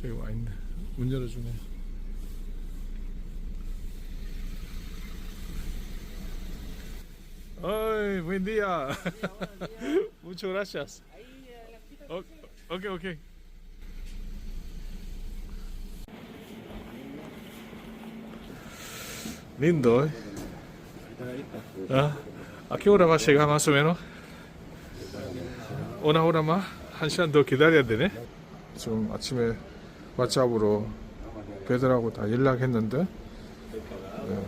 저기 와 있네. 문 열어주네. 어이. Muchas gracias. 어, 오케이, 오케이. ¿eh? Ah, ¿A qué hora va a llegar más o menos? Una hora más? 한 시간 더 기다려야 되네? 지금 아침에 왓츠업으로 배들하고 다 연락했는데 네,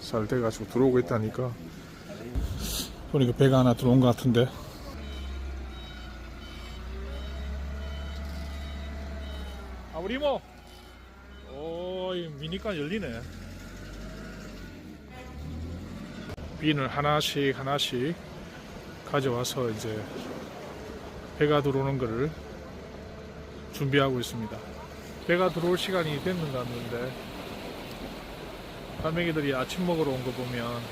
잘 돼가지고 들어오고 있다니까. 보니까 배가 하나 들어온 것 같은데. 아 우리 이모. 오이 미니카 열리네. 비늘 하나씩 하나씩 가져와서 이제 배가 들어오는 것을 준비하고 있습니다. 배가 들어올 시간이 됐는가 하는데 갈매기들이 아침 먹으러 온 거 보면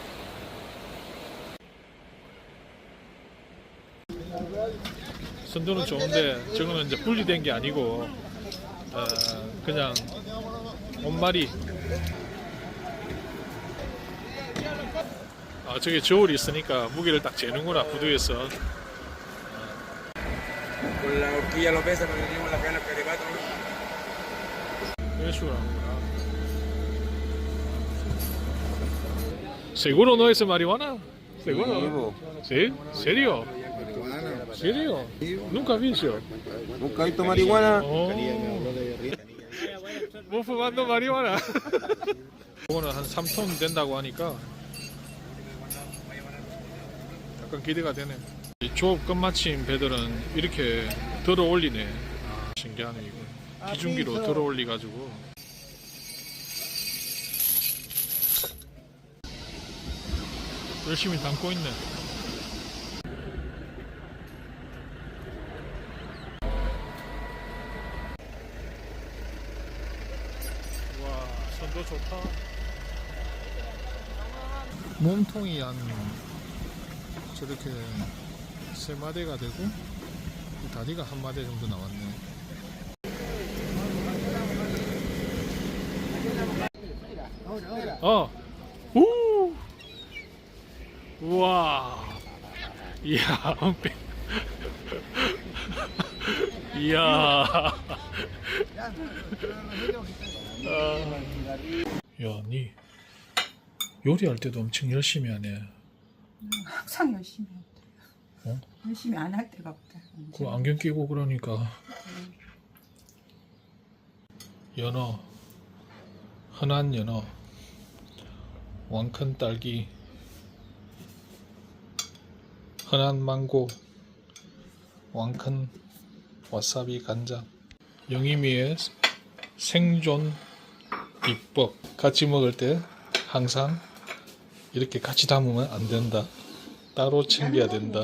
선도는 좋은데 저거는 이제 분리된 게 아니고 어, 그냥 온마리. 아 저게 저울이 있으니까 무게를 딱 재는구나 부두에서 이런 식으로 하는구나. ¿Seguro no es marihuana? ¿Seguro? ¿Sí? ¿Serio? ¿Serio? Nunca visto. Nunca visto marihuana. 어. 뭐 fumando marihuana. 이거는 한 3톤 된다고 하니까 약간 기대가 되네. 이 조업 끝마친 배들은 이렇게 들어 올리네. 아, 신기하네 이거. 기중기로 들어 올리 가지고. 열심히 담고 있네. 와, 선도 좋다. 몸통이 한 저렇게 세 마대가 되고 이 다리가 한 마대 정도 나왔네. 어, 우, 우와, 이야. 이야. 아. 야, 니 요리할 때도 엄청 열심히 하네. 항상 열심히 해. 어? 열심히 안 할 때가 없다. 그 안경 끼고 그러니까 연어 흔한 연어 왕큰 딸기 흔한 망고 왕큰 와사비 간장. 영희미의 생존 비법. 같이 먹을 때 항상 이렇게 같이 담으면 안 된다. 따로 챙겨야 된다